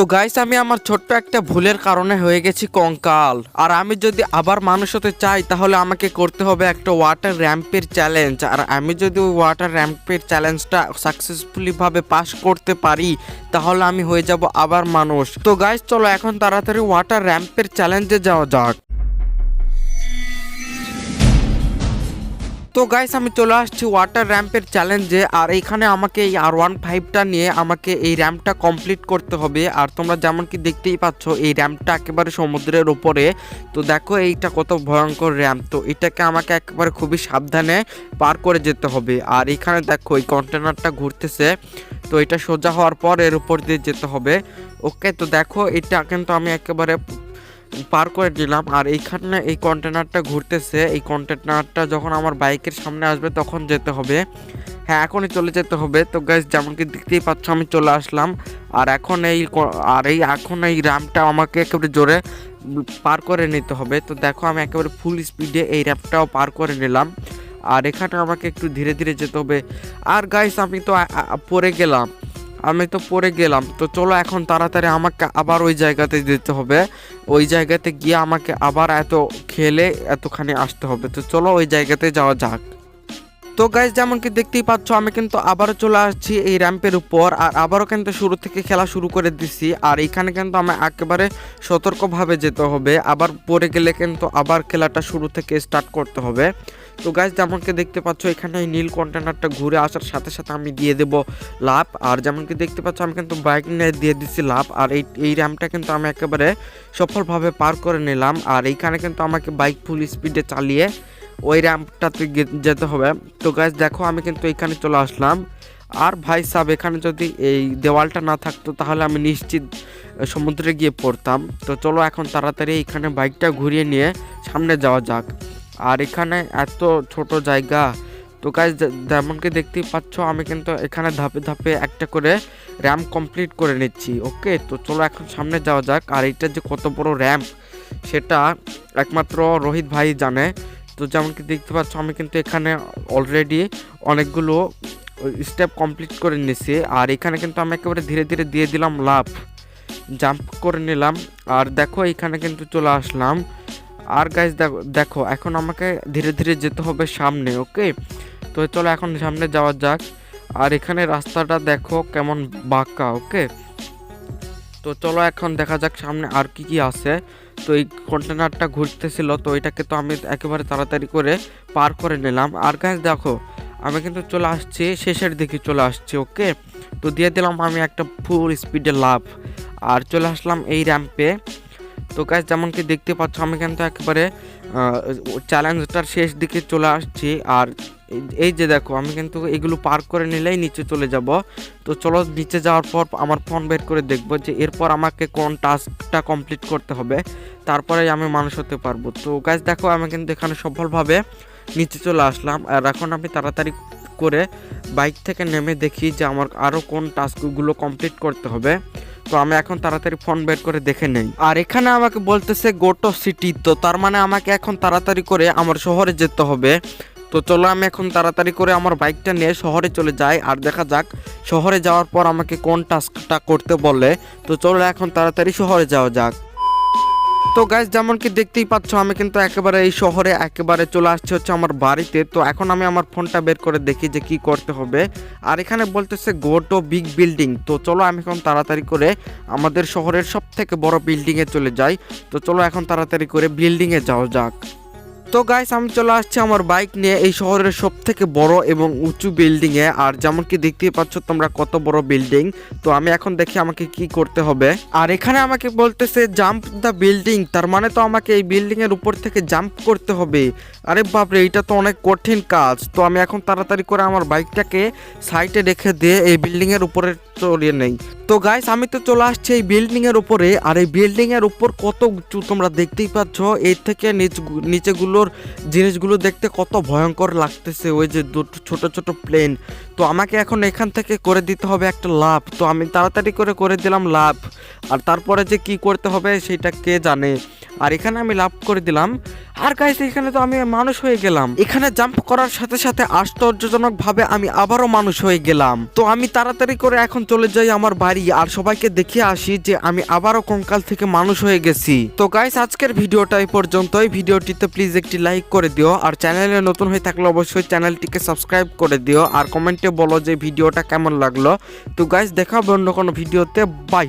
তো গাইস আমি আমার ছোট্ট একটা ভুলের কারণে হয়ে গেছি কঙ্কাল। আর আমি যদি আবার মানুষ হতে চাই, তাহলে আমাকে করতে হবে একটা ওয়াটার র্যাম্পের চ্যালেঞ্জ আর আমি যদি ওই ওয়াটার র্যাম্পের চ্যালেঞ্জটা সাকসেসফুলিভাবে পাস করতে পারি, তাহলে আমি হয়ে যাব আবার মানুষ। তো গাইস চলো এখন তাড়াতাড়ি ওয়াটার র্যাম্পের চ্যালেঞ্জে যাওয়া যাক। তো গাইস আমি চলে আসছি ওয়াটার র্যাম্পের চ্যালেঞ্জে আর এইখানে আমাকে এই আর ওয়ান ফাইভটা নিয়ে আমাকে এই র্যাম্পটা কমপ্লিট করতে হবে। আর তোমরা যেমন কি দেখতেই পাচ্ছ, এই র্যাম্পটা একেবারে সমুদ্রের উপরে। তো দেখো, এইটা কত ভয়ঙ্কর র্যাম্প তো এটাকে আমাকে একেবারে খুবই সাবধানে পার করে যেতে হবে। আর এখানে দেখো, এই কন্টেনারটা ঘুরতেছে। তো এটা সোজা হওয়ার পর এর উপর দিয়ে যেতে হবে। ওকে তো দেখো, এটা কিন্তু আমি একেবারে পার করে দিলাম। আর এইখানে এই কন্টেনারটা ঘুরতেছে। এই কন্টেনারটা যখন আমার বাইকের সামনে আসবে তখন যেতে হবে। হ্যাঁ এখনই চলে যেতে হবে। তো গ্যাস যেমন কি দেখতেই পাচ্ছ, আমি চলে আসলাম। আর এখন এই আর এই, এখন এই র্যাম্পটা আমাকে একেবারে জোরে পার করে নিতে হবে। তো দেখো, আমি একেবারে ফুল স্পিডে এই র্যাম্পটাও পার করে নিলাম। আর এখানে আমাকে একটু ধীরে ধীরে যেতে হবে। আর গাইস আমি তো পড়ে গেলাম। আমি তো পড়ে গেলাম। তো চলো এখন তাড়াতাড়ি আমাকে আবার ওই জায়গাতে যেতে হবে। ওই জায়গাতে গিয়ে আমাকে আবার এত খেলে এতখানি আসতে হবে। তো চলো ওই জায়গাতে যাওয়া যাক। তো গাইজ যেমন কি দেখতেই পাচ্ছ, আমি কিন্তু আবারও চলে আসছি এই র্যাম্পের উপর আর আবারও কিন্তু শুরু থেকে খেলা শুরু করে দিছি। আর এখানে কিন্তু আমি একেবারে সতর্কভাবে যেতে হবে। আবার পড়ে গেলে কিন্তু আবার খেলাটা শুরু থেকে স্টার্ট করতে হবে। তো গাইজ যেমন কি দেখতে পাচ্ছ, এখানে এই নীল কন্টেনারটা ঘুরে আসার সাথে সাথে আমি দিয়ে দেব লাভ। আর যেমন কি দেখতে পাচ্ছ, আমি কিন্তু বাইক নিয়ে দিয়ে দিচ্ছি লাভ। আর এই এই র্যাম্পটা কিন্তু আমি একেবারে সফলভাবে পার করে নিলাম। আর এইখানে কিন্তু আমাকে বাইক ফুল স্পিডে চালিয়ে ওই র্যাম্পটাতে যেতে হবে। তো গাছ দেখো, আমি কিন্তু এখানে চলে আসলাম। আর ভাই সাহেব এখানে যদি এই দেওয়ালটা না থাকতো, তাহলে আমি নিশ্চিত সমুদ্রে গিয়ে পড়তাম। তো চলো এখন তাড়াতাড়ি এখানে বাইকটা ঘুরিয়ে নিয়ে সামনে যাওয়া যাক। আর এখানে এত ছোট জায়গা। তো গাছ যেমনকি দেখতেই পাচ্ছ, আমি কিন্তু এখানে ধাপে ধাপে একটা করে র্যাম্প কমপ্লিট করে নিচ্ছি ওকে তো চলো এখন সামনে যাওয়া যাক। আর এটা যে কত বড় র্যাম্প সেটা একমাত্র রোহিত ভাই জানে। তো যেমন কি দেখতে পাচ্ছ, আমি কিন্তু এখানে অলরেডি অনেকগুলো স্টেপ কমপ্লিট করে নিয়েছি আর এখানে কিন্তু আমি একেবারে ধীরে ধীরে দিয়ে দিলাম লাভ জাম্প করে নিলাম। আর দেখো, এখানে কিন্তু চলে আসলাম। আর গাইজ দেখো এখন আমাকে ধীরে ধীরে যেতে হবে সামনে ওকে তো চলো এখন সামনে যাওয়া যাক। আর এখানে রাস্তাটা দেখো কেমন বাঁকা ওকে তো চলো এখন দেখা যাক সামনে আর কি কি আছে। তো এই কন্টেনারটা ঘুরতেছিল, তো এটাকে তো আমি একেবারে তাড়াতাড়ি করে পার করে নিলাম। আর গাছ দেখো, আমি কিন্তু চলে আসছি, শেষের দিকে চলে আসছি ওকে তো দিয়ে দিলাম আমি একটা ফুল স্পিডে লাভ আর চলে আসলাম এই র্যাম্পে তো গাছ যেমন কি দেখতে পাচ্ছ, আমি কিন্তু একেবারে চ্যালেঞ্জটার শেষ দিকে চলে আসছি। আর এই- এই যে দেখো, আমি কিন্তু এগুলো পার করে নিলেই নিচে চলে যাব। তো চলো, নিচে যাওয়ার পর আমার ফোন বের করে দেখব যে এরপর আমাকে কোন টাস্কটা কমপ্লিট করতে হবে। তারপরে আমি মানুষ হতে পারব। তো গাছ দেখো, আমি কিন্তু এখানে সফলভাবে নিচে চলে আসলাম। আর এখন আমি তাড়াতাড়ি করে বাইক থেকে নেমে দেখি যে আমার আরও কোন টাস্কগুলো কমপ্লিট করতে হবে। তো আমি এখন তাড়াতাড়ি ফোন বের করে দেখে নেই। আর এখানে আমাকে বলতেছে গোটো সিটি তো তার মানে আমাকে এখন তাড়াতাড়ি করে আমার শহরে যেতে হবে। তো চলো আমি এখন তাড়াতাড়ি করে আমার বাইকটা নিয়ে শহরে চলে যাই। আর দেখা যাক, শহরে যাওয়ার পর আমাকে কোন টাস্কটা করতে বলে। তো চলো এখন তাড়াতাড়ি শহরে যাওয়া যাক। তো গাইজ যেমন কি দেখতেই পাচ্ছ, আমি কিন্তু একেবারে এই শহরে একেবারে চলে আসছি হচ্ছে আমার বাড়িতে। তো এখন আমি আমার ফোনটা বের করে দেখি যে কি করতে হবে। আর এখানে বলতেছে গো টু বিগ বিল্ডিং তো চলো আমি এখন তাড়াতাড়ি করে আমাদের শহরের সব থেকে বড় বিল্ডিংয়ে চলে যাই। তো চলো এখন তাড়াতাড়ি করে বিল্ডিংয়ে যাওয়া যাক। তো গাইস আমি চলে আসছি আমার বাইক নিয়ে এই শহরের সব থেকে বড় এবং উঁচু বিল্ডিং এ। আর যেমন কি দেখতেই পাচ্ছ, তোমরা কত বড় বিল্ডিং তো আমি এখন দেখি আমাকে কি করতে হবে। আর এখানে আমাকে বলতেছে জাম্প দ্য বিল্ডিং তার মানে তো আমাকে এই বিল্ডিং এর উপর থেকে জাম্প করতে হবে। আরে বাপরে, এটা তো অনেক কঠিন কাজ। তো আমি এখন তাড়াতাড়ি করে আমার বাইকটাকে সাইডে রেখে দিয়ে এই বিল্ডিং এর উপরে চলিয়ে নেই। তো গাইস আমি তো চলে আসছি এই বিল্ডিং এর উপরে। আর এই বিল্ডিং এর উপর কত উঁচু তোমরা দেখতেই পাচ্ছ? এর থেকে নিচ নিচেগুলোর জিনিসগুলো দেখতে কত ভয়ঙ্কর লাগতেছে। ওই যে দুটো ছোট ছোট প্লেন তো আমাকে এখন এখান থেকে করে দিতে হবে একটা লাভ তো আমি তাড়াতাড়ি করে করে দিলাম লাভ আর তারপরে যে কি করতে হবে, সেটা কে জানে। আর এখানে আমি লাভ করে দিলাম। আর গাইস এখানে তো আমি মানুষ হয়ে গেলাম। এখানে জাম্প করার সাথে সাথে আশ্চর্যজনক ভাবে আমি আবারও মানুষ হয়ে গেলাম। তো আমি তাড়াতাড়ি করে এখন চলে যাই আমার বাড়ি আর সবাইকে দেখে আসি যে আমি আবারও কঙ্কাল থেকে মানুষ হয়ে গেছি। তো গাইস আজকের ভিডিওটা এই পর্যন্তই। ভিডিওটিতে প্লিজ একটি লাইক করে দিও আর চ্যানেলে নতুন হয়ে থাকলে অবশ্যই চ্যানেলটিকে সাবস্ক্রাইব করে দিও আর কমেন্টে বলো যে ভিডিওটা কেমন লাগল। তো গাইস দেখা হবে অন্য কোনো ভিডিওতে। বাই